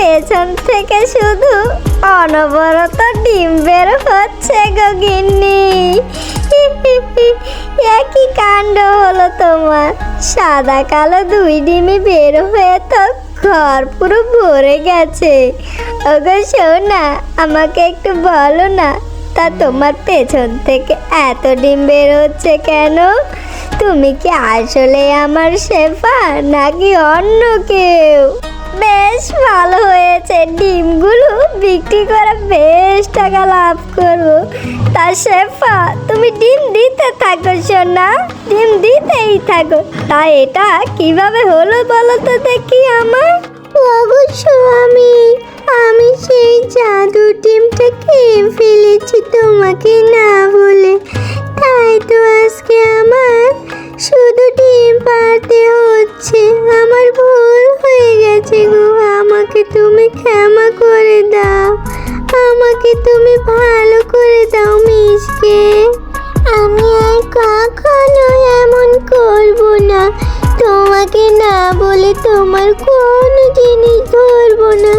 পেছন থেকে শুধু অনবরত ডিম বের হচ্ছে গো গিন্নি। একই কাণ্ড হলো তোমার। সাদা কালো দুই ডিমই বের হয়ে তো ঘর পুরো ভরে গেছে। ওগো শোনা আমাকে একটু বলো না, তা তোমার পেছন থেকে এত ডিম বের হচ্ছে কেন? তুমি কি আসলে আমার শেফা নাকি অন্য কেউ? বেশ ভালো হয়েছে। ডিমগুলো বিক্রি করে বেশ টাকা লাভ করব। তা শেফা, তুমি ডিম দিতে থাকো সোনা। ডিম দিতেই থাকো। তা এটা কীভাবে হলো বলো তো দেখি আমার। অবশ্য আমি আমি সেই জাদু ডিমটা খেয়ে ফেলেছি তোমাকে না বলে। তাই তো আজকে আমার শুধু ডিম পারতে হচ্ছে। আমাকে তুমি ভালো করে দাও মিসকে, আমি আর কখনো এমন করব না। তোমাকে না বলে তোমার কোনো জিনিস ধরবো না।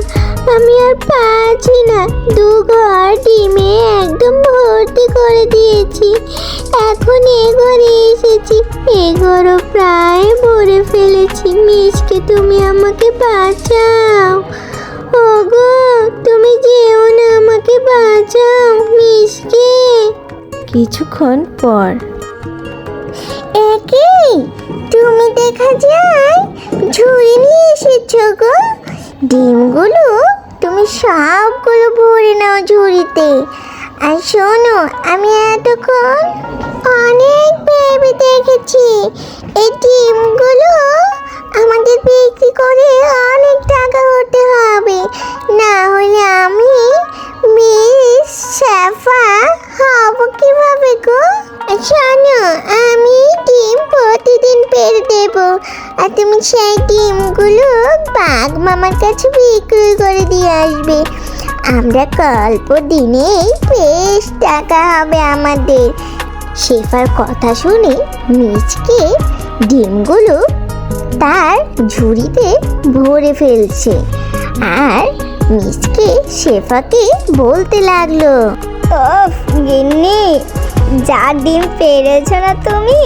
আমি আর পাচ্ছি না। দু ঘর ডিমে একদম ভর্তি করে দিয়েছি। এখন এ ঘরে এসেছি। এ ঘরও প্রায় ভরে ফেলেছি। মিসকে, তুমি আমাকে বাঁচাও। কিছুক্ষণ পর। একই তুমি দেখা যায় ঝুড়ি নিয়ে এসেছ গো। ডিমগুলো তুমি সবগুলো ভরে নাও ঝুড়িতে। আর শোনো, আমি এতক্ষণ অনেক ভেবে দেখেছি। এই ডিমগুলো আমাদের বিক্রি করে আর তুমি সেই ডিমগুলো বাঘ মামার কাছে বিক্রি করে দিয়ে আসবে। আমরা অল্প দিনেই বেশ টাকা হবে আমাদের। শেফার কথা শুনে মিচকে ডিমগুলো তার ঝুড়িতে ভরে ফেলছে। আর মিচকে শেফাকে বলতে লাগল, ওফ গিন্নি, যা ডিম পেরেছ না তুমি?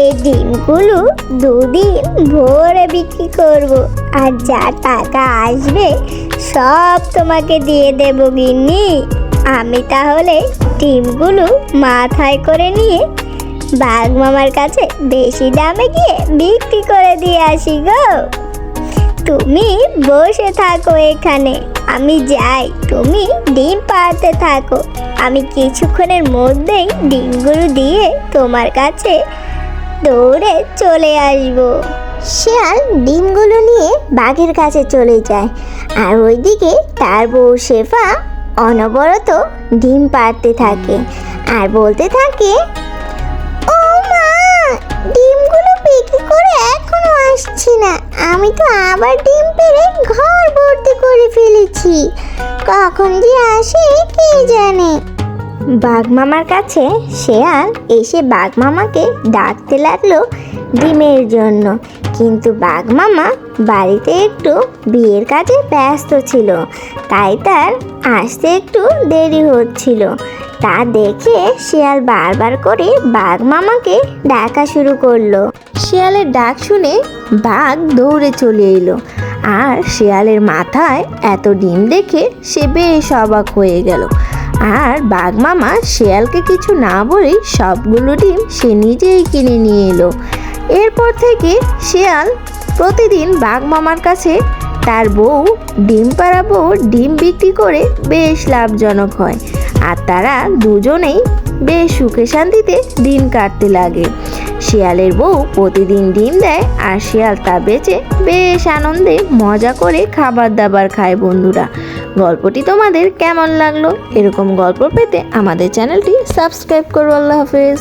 এই ডিমগুলো দুদিন ভরে বিক্রি করব আর যা টাকা আসবে সব তোমাকে দিয়ে দেব গিন্নি। আমি তাহলে ডিমগুলো মাথায় করে নিয়ে বাঘ মামার কাছে বেশি দামে গিয়ে বিক্রি করে দিয়ে আসি গো। তুমি বসে থাকো এখানে, আমি যাই। তুমি ডিম পাড়তে থাকো। আমি কিছুক্ষণের মধ্যেই ডিমগুলো দিয়ে তোমার কাছে চলে আসব। শিয়াল ডিমগুলো নিয়ে বাঘের কাছে চলে যায়। আর ওইদিকে তার বউ শেফা অনবরত ডিম পাড়তে থাকে আর বলতে থাকে, ও মা, ডিমগুলো বিক্রি করে এখনও আসছে না। আমি তো আবার ডিম পেড়ে ঘর ভর্তি করে ফেলেছি। কখন যে আসে কে জানে? বাঘ মামার কাছে শেয়াল এসে বাঘ মামাকে ডাকতে লাগল ডিমের জন্য। কিন্তু বাঘ মামা বাড়িতে একটু বিয়ের কাজে ব্যস্ত ছিল, তাই তার আসতে একটু দেরি হচ্ছিল। তা দেখে শিয়াল বারবার করে বাঘ মামাকে ডাকা শুরু করল। শিয়ালের ডাক শুনে বাঘ দৌড়ে চলে এলো আর শিয়ালের মাথায় এত ডিম দেখে সে বেশ অবাক হয়ে গেল। আর বাঘ মামা শিয়ালকে কিছু না বলেই সবগুলো ডিম সে নিজেই কিনে নিয়ে এলো। এরপর থেকে শিয়াল প্রতিদিন বাঘ মামার কাছে তার বউ, ডিম পাড়া বউ, ডিম বিক্রি করে বেশ লাভজনক হয়। আর তারা দুজনেই বেশ সুখে শান্তিতে দিন কাটতে লাগে। শিয়ালের বউ প্রতিদিন ডিম দেয় আর শিয়াল তা বেচে বেশ আনন্দে মজা করে খাবার দাবার খায় বন্ধুরা। গল্পটি তোমাদের কেমন লাগল? এরকম গল্প পেতে আমাদের চ্যানেলটি সাবস্ক্রাইব করো। আল্লাহ হাফেজ।